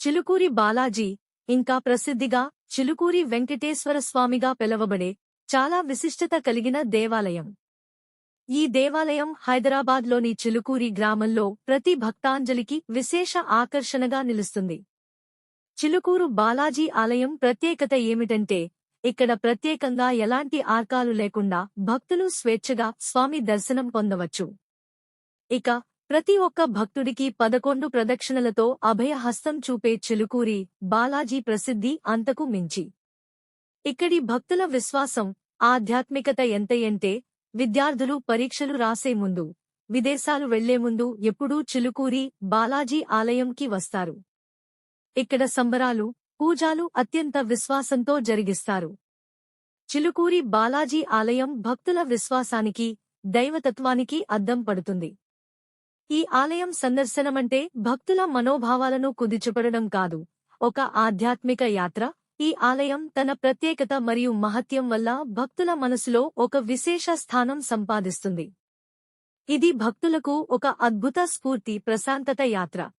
చిలుకూరి బాలాజీ ఇంకా ప్రసిద్ధిగా చిలుకూరి వెంకటేశ్వర స్వామిగా పిలవబడే చాలా విశిష్టత కలిగిన దేవాలయం. ఈ దేవాలయం హైదరాబాద్లోని చిలుకూరి గ్రామంలో ప్రతి భక్తాంజలికి విశేష ఆకర్షణగా నిలుస్తుంది. చిలుకూరు బాలాజీ ఆలయం ప్రత్యేకత ఏమిటంటే ఇక్కడ ప్రత్యేకంగా ఎలాంటి ఆర్కాలు లేకుండా భక్తులు స్వేచ్ఛగా స్వామి దర్శనం పొందవచ్చు. ఇక ప్రతి ఒక్క భక్తుడికి పదకొండు ప్రదక్షిణలతో అభయహస్తం చూపే చిలుకూరి బాలాజీ ప్రసిద్ధి అంతకు మించి. ఇక్కడి భక్తుల విశ్వాసం ఆధ్యాత్మికత ఎంతయంటే విద్యార్థులు పరీక్షలు రాసే ముందు విదేశాలు వెళ్ళే ముందు ఎప్పుడూ చిలుకూరి బాలాజీ ఆలయంకి వస్తారు. ఇక్కడ సంబరాలు పూజాలు అత్యంత విశ్వాసంతో జరిగిస్తారు. చిలుకూరి బాలాజీ ఆలయం భక్తుల విశ్వాసానికి దైవతత్వానికి అద్దం పడుతుంది. ఈ ఆలయం సందర్శనమంటే భక్తుల మనోభావాలను కుదించుపడడం కాదు. ఒక ఆధ్యాత్మిక యాత్ర ఈ ఆలయం తన ప్రత్యేకత మరియు మహత్యం వల్ల భక్తుల మనసులో ఒక విశేష స్థానం సంపాదిస్తుంది. ఇది భక్తులకు ఒక అద్భుత స్ఫూర్తి ప్రశాంతత యాత్ర.